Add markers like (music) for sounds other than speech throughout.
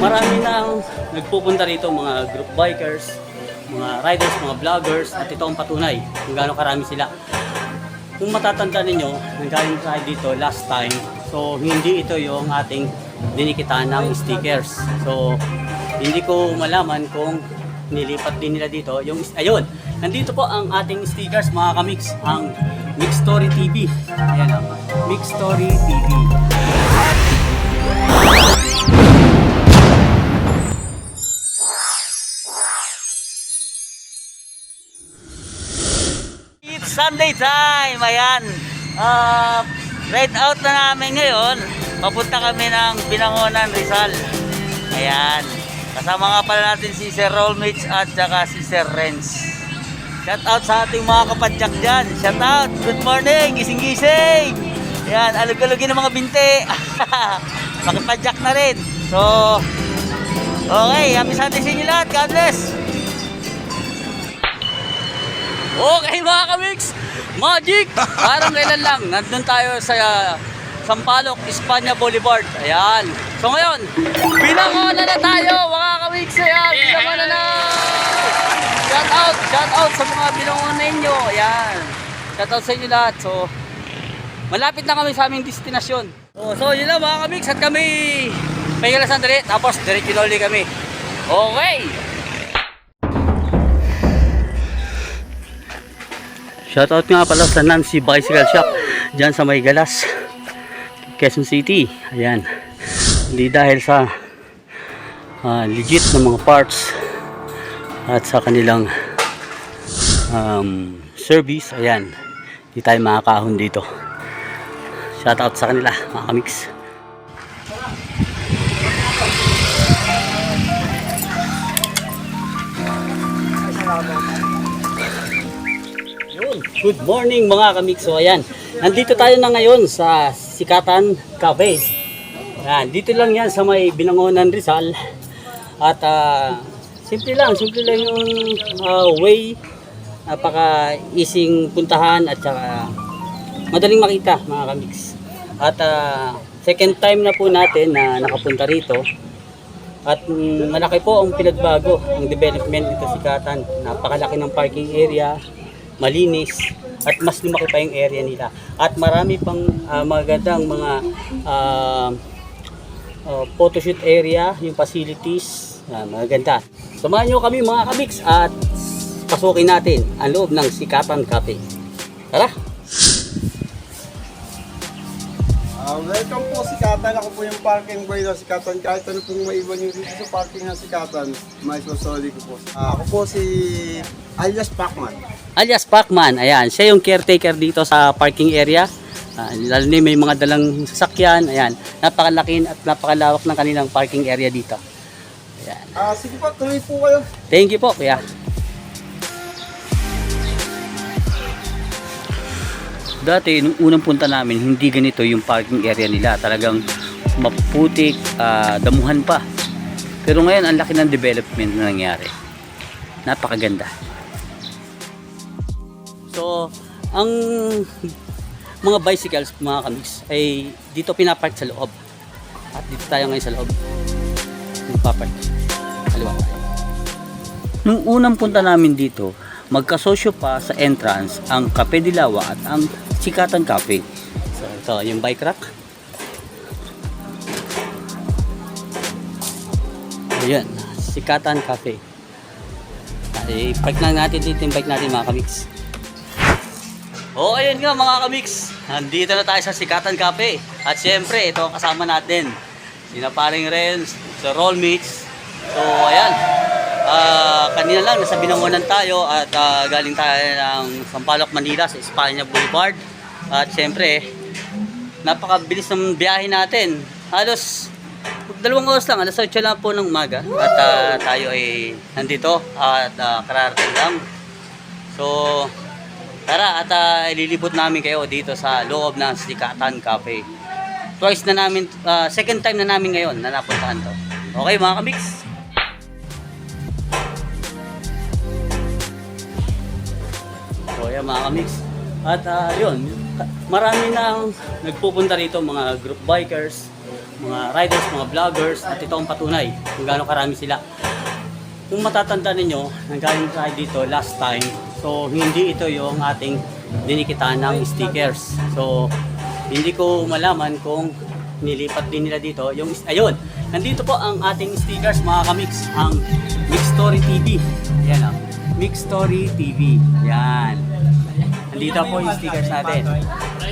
marami na nagpupunta rito mga group bikers, mga riders, mga vloggers at ito ang patunay kung gaano karami sila. Kung matatanda ninyo, nanggaling tayo dito last time. So hindi ito yung ating dinikitan ng stickers. So hindi ko malaman kung nilipat din nila dito yung ayun. Nandito po ang ating stickers mga kamix, ang Mix Story TV. Ayan ang Mix Story TV. Sunday time! Ayan! Uh, ride out na namin ngayon. Papunta kami ng Binangonan, Rizal. Ayan. Kasama nga pala natin si Sir Rolmich at saka si Sir Renz. Shout out sa ating mga kapadyak dyan. Shout out! Good morning! Gising-gising! Ayan, alug-alugin ng mga binte. (laughs) Makipadyak na rin. So, okay. Happy Sunday sa inyo lahat. God bless! Okay mga kamix, Magic! Parang kailan lang, nandun tayo sa uh, Sampaloc, Espanya Boulevard. Ayan. So ngayon, binangonan na tayo mga kamix. Ayan, binangonan na! Shout out, shout out sa mga binangonan ninyo. Ayan. Shout out sa inyo lahat. So, malapit na kami sa aming destinasyon. So, so yun lang mga kamix at kami pahinga lang sandali. Tapos, diretso ulit kami. Okay! Shoutout nga pala sa Nancy Bicycle Shop dyan sa May Galas, Quezon City. Ayan. Hindi dahil sa ah, legit na mga parts at sa kanilang um, service. Ayan. Hindi tayo makakahon dito. Shoutout sa kanila mga kamix. Good morning mga kamikso. Ayan. Nandito tayo na ngayon sa Sikatan Cafe. Ayan. Dito lang yan sa may Binangonan Rizal. At ah, simple lang. Simple lang yung ah, way. Napaka easing puntahan at saka madaling makita mga kamiks. At ah, second time na po natin na nakapunta rito. At mm, malaki po ang pinagbago, ang development dito sa Sikatan. Napakalaki ng parking area, malinis, at mas lumaki pa yung area nila. At marami pang ah, magandang mga ah, ah, photoshoot area, yung facilities, ah, maganda. Samahan nyo kami mga kamiks at pasukin natin ang loob ng Sikatan Cafe. Tara! Ah, welcome po si Katan. Ako po yung parking boy ng Sikatan. Kahit ano pong maiwan nyo dito sa parking ng Sikatan, may susoli ko po. Ah, ako po si alias Pacman. alias Pacman. Ayan, siya yung caretaker dito sa parking area. Ah, lalo na may mga dalang sasakyan. Ayan, napakalaki at napakalawak ng kanilang parking area dito. Ayan. Ah, sige po, tuloy po kayo. Thank you po, kuya. Dati, nung unang punta namin, hindi ganito yung parking area nila. Talagang maputik, ah, damuhan pa. Pero ngayon, ang laki ng development na nangyari. Napakaganda. So, ang mga bicycles, mga kamiks, ay dito pinapark sa loob. At dito tayo ngayon sa loob. Nagpapark. Kaliwa. Nung unang punta namin dito, magkasosyo pa sa entrance ang Cafe Dilawa at ang Sikatan Cafe. So, ito yung bike rack. Ayan, Sikatan Cafe. Ay, park na natin dito yung bike natin mga kamix. Oh, ayun nga mga kamix. Nandito na tayo sa Sikatan Cafe. At syempre, ito ang kasama natin. Sina paring Renz, sa Roll Meets. So, ayan. Ah, kanina lang, nasa Binangonan tayo at ah, galing tayo ng Sampaloc, Manila sa Espanya Boulevard. At syempre, napakabilis ng biyahe natin. Halos dalawang oras lang, alas 8 lang po ng umaga. At ah, tayo ay nandito at uh, kararating lang. So, tara at ah, ililibot namin kayo dito sa loob ng Sikatan Cafe. Twice na namin, ah, second time na namin ngayon na napuntahan to. Okay mga kamix? So yan mga kamix. At ah, yun, marami na nagpupunta rito mga group bikers, mga riders, mga vloggers, at ito ang patunay kung gaano karami sila. Kung matatanda ninyo, nanggaling tayo dito last time, so hindi ito yung ating dinikitan ng stickers. So, hindi ko malaman kung nilipat din nila dito. Yung, ayun, nandito po ang ating stickers mga kamix, ang Mix Story TV. Yan ah, Mix Story TV. Yan. Nandito po yung stickers natin.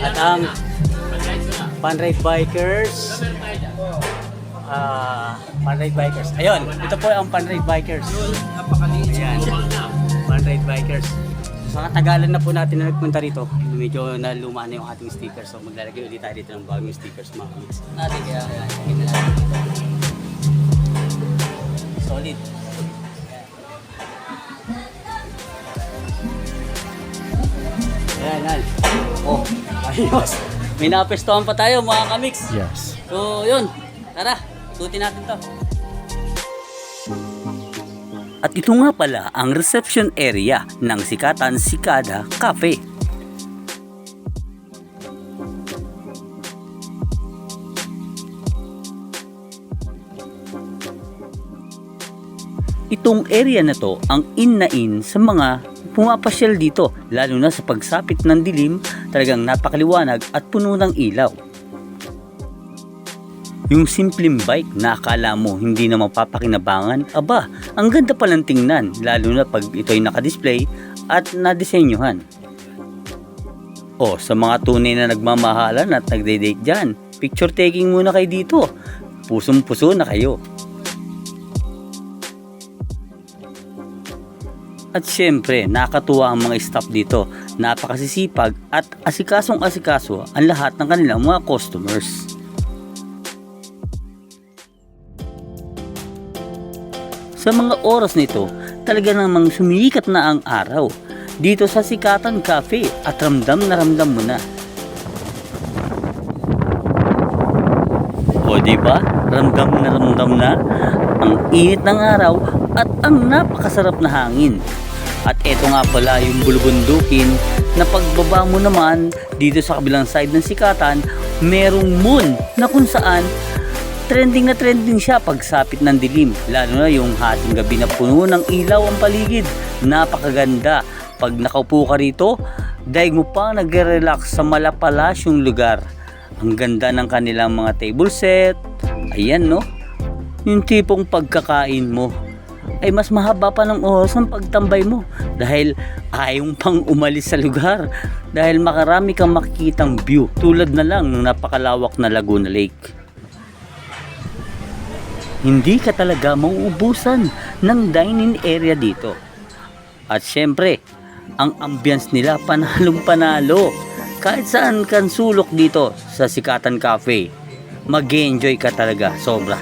At ang Panride Bikers. Ah, Panride Bikers. Ayun, ito po ang Panride Bikers. Ayan. Panride Bikers. So, tagalan na po natin na nagpunta rito. Medyo naluma na yung ating stickers. So, maglalagay ulit tayo dito ng bagong stickers mga kamix. Natin kaya. Solid. Ayan, ayos. May napestuhan pa tayo mga kamix. Yes. So, yun. Tara, ikutin natin to. At ito nga pala ang reception area ng Sikatan Sikada Cafe. Itong area na to ang in na in sa mga pumapasyal dito lalo na sa pagsapit ng dilim talagang napakaliwanag at puno ng ilaw. Yung simpleng bike na akala mo hindi na mapapakinabangan, aba, ang ganda palang tingnan, lalo na pag ito'y nakadisplay at nadisenyuhan. O, sa mga tunay na nagmamahalan at nagde-date dyan, picture taking muna kayo dito. Pusong-puso na kayo. At syempre, nakatuwa ang mga staff dito. Napakasisipag at asikasong asikaso ang lahat ng kanilang mga customers. Sa mga oras nito, talaga namang sumikat na ang araw. Dito sa Sikatan Cafe at ramdam na ramdam mo na. O di ba? Ramdam na ramdam na ang init ng araw at ang napakasarap na hangin. At eto nga pala yung bulubundukin na pagbaba mo naman dito sa kabilang side ng Sikatan, merong moon na kung saan trending na trending siya pagsapit ng dilim. Lalo na yung hating gabi na puno ng ilaw ang paligid. Napakaganda. Pag nakaupo ka rito, daig mo pa nagre-relax sa malapalas yung lugar. Ang ganda ng kanilang mga table set. Ayan no. Yung tipong pagkakain mo ay mas mahaba pa ng oras ng pagtambay mo dahil ayaw pang umalis sa lugar dahil makarami kang makikitang view tulad na lang ng napakalawak na Laguna Lake hindi ka talaga mauubusan ng dining area dito. At syempre, ang ambience nila panalong panalo. Kahit saan kan sulok dito sa Sikatan Cafe, mag enjoy ka talaga sobra.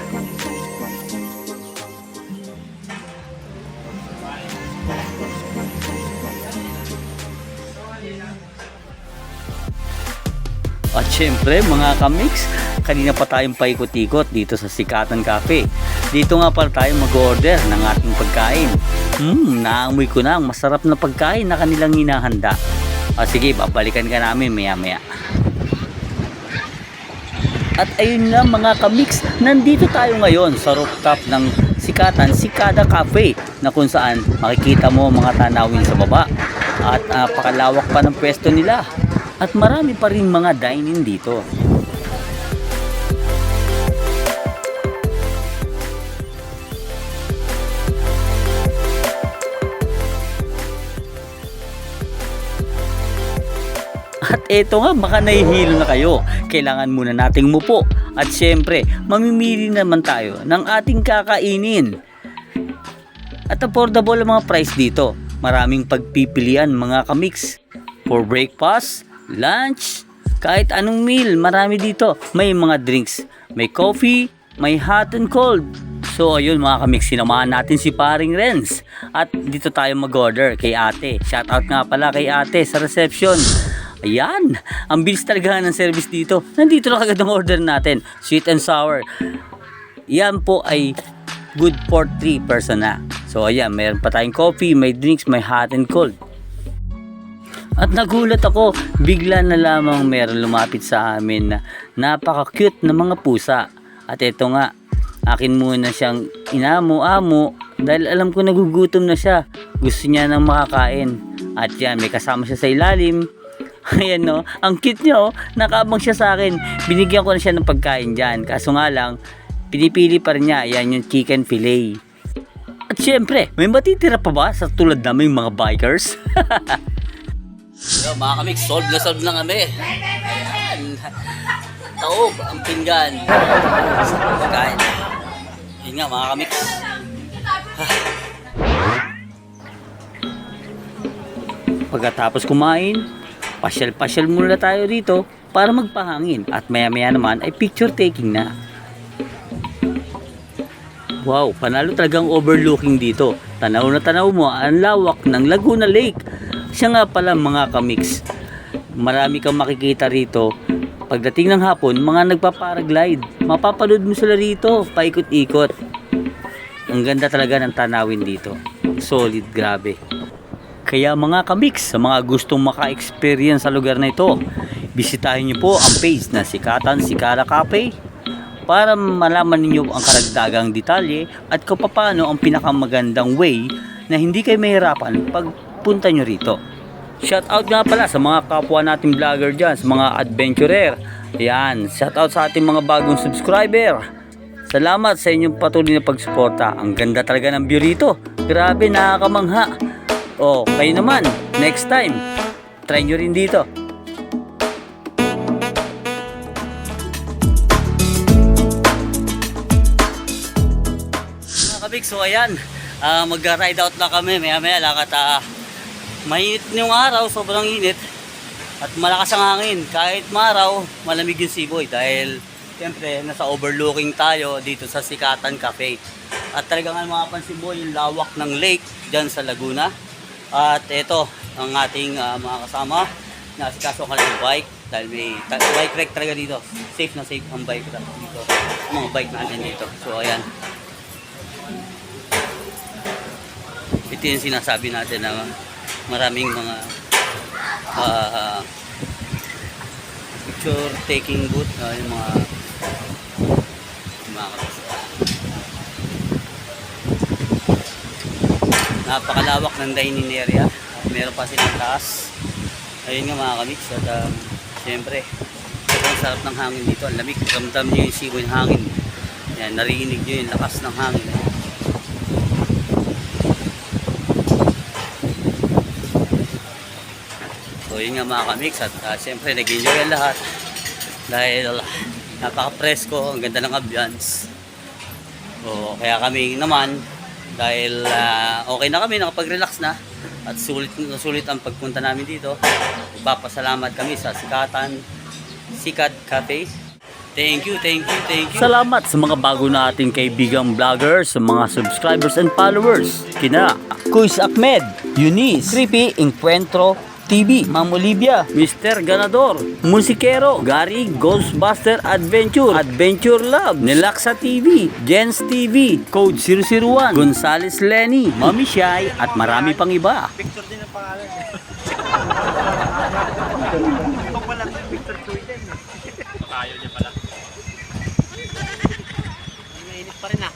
Syempre mga kamix, kanina pa tayong paikot-ikot dito sa Sikatan Cafe. Dito nga pala tayo mag-order ng ating pagkain. Hmm, naamoy ko na ang masarap na pagkain na kanilang hinahanda. O sige, babalikan ka namin maya maya. At ayun na mga kamix, nandito tayo ngayon sa rooftop ng Sikatan Sikada Cafe na kung saan makikita mo mga tanawin sa baba at napakalawak pa ng pwesto nila at marami pa rin mga dine-in dito. At eto nga, baka nahihilo na kayo. Kailangan muna nating mupo. At syempre, mamimili naman tayo ng ating kakainin. At affordable ang mga price dito. Maraming pagpipilian mga kamix. For breakfast, lunch, kahit anong meal, marami dito. May mga drinks, may coffee, may hot and cold. So ayun mga kamix, sinamahan natin si paring Renz. At dito tayo mag-order kay ate. Shoutout nga pala kay ate sa reception. Ayan, ang bilis talaga ng service dito. Nandito na kagad ang order natin. Sweet and sour. Yan po ay good for 3 person na. So ayan, mayroon pa tayong coffee, may drinks, may hot and cold. At nagulat ako, bigla na lamang meron lumapit sa amin na napaka-cute na mga pusa. At ito nga, akin muna siyang inamo-amo dahil alam ko nagugutom na siya. Gusto niya nang makakain. At yan, may kasama siya sa ilalim. (laughs) Ayan no, ang cute niya oh, nakabang siya sa akin. Binigyan ko na siya ng pagkain dyan. Kaso nga lang, pinipili pa rin niya, yan yung chicken fillet. At syempre, may matitira pa ba sa tulad namin mga bikers? (laughs) Yo, mga kamix, solve na solve na kami. Ayan. Taob, ang pinggan. Pagkain. Yun nga mga kamix. Pagkatapos kumain, pasyal-pasyal muna tayo dito para magpahangin. At maya-maya naman ay picture taking na. Wow, panalo talagang overlooking dito. Tanaw na tanaw mo ang lawak ng Laguna Lake. Siya nga pala mga kamix. Marami kang makikita rito. Pagdating ng hapon, mga nagpaparaglide. Mapapanood mo sila rito, paikot-ikot. Ang ganda talaga ng tanawin dito. Solid, grabe. Kaya mga kamix, sa mga gustong maka-experience sa lugar na ito, bisitahin niyo po ang page na Sikatan Sikara Cafe para malaman ninyo ang karagdagang detalye at kung paano ang pinakamagandang way na hindi kayo mahirapan pagpunta nyo rito. Shout out nga pala sa mga kapwa nating vlogger dyan, sa mga adventurer. Yan, shout out sa ating mga bagong subscriber. Salamat sa inyong patuloy na pagsuporta. Ang ganda talaga ng view rito. Grabe, nakakamangha. O, kayo naman, next time, try nyo rin dito. Kabig, so ayan, ah, mag-ride out na kami, maya maya lakat ah, mainit yung araw, sobrang init. At malakas ang hangin, kahit maraw, malamig yung siboy dahil siyempre nasa overlooking tayo dito sa Sikatan Cafe. At talagang ang mga pansin mo yung lawak ng lake dyan sa Laguna. At ito ang ating ah, mga kasama. Na si Kaso ang kanilang bike dahil may bike rack talaga dito. Safe na safe ang bike rack dito. Ang mga bike natin dito. So ayan. Ito yung sinasabi natin na maraming mga ah, picture taking booth ah, yung mga yung mga napakalawak ng dining area. At meron pa silang taas. Ayun nga mga kamix at um, syempre sobrang sarap ng hangin dito. Ang lamig ramdam nyo yung siboy ng hangin. Yan narinig nyo yung lakas ng hangin So yun nga mga kamix at uh, siyempre nag-enjoy ang lahat dahil napaka-presko, ang ganda ng ambience. So kaya kami naman dahil ah, okay na kami, nakapag-relax na at sulit, sulit ang pagpunta namin dito. Ipapasalamat kami sa Sikatan Sikat Cafe. Thank you, thank you, thank you. Salamat sa mga bago nating kaibigang vloggers, sa mga subscribers and followers. Kina Kuis Ahmed, Eunice, Creepy Encuentro TV, Ma'am Olivia, Mr. Ganador, Musikero, Gary Ghostbuster Adventure, Adventure Love, Nilaksa TV, Jens TV, Code 001, Gonzales Lenny, Mami Shy, at marami pang iba. Picture din ang pangalan. Ito pala, picture ko din. Tayo niya pala. Mainit pa rin ah.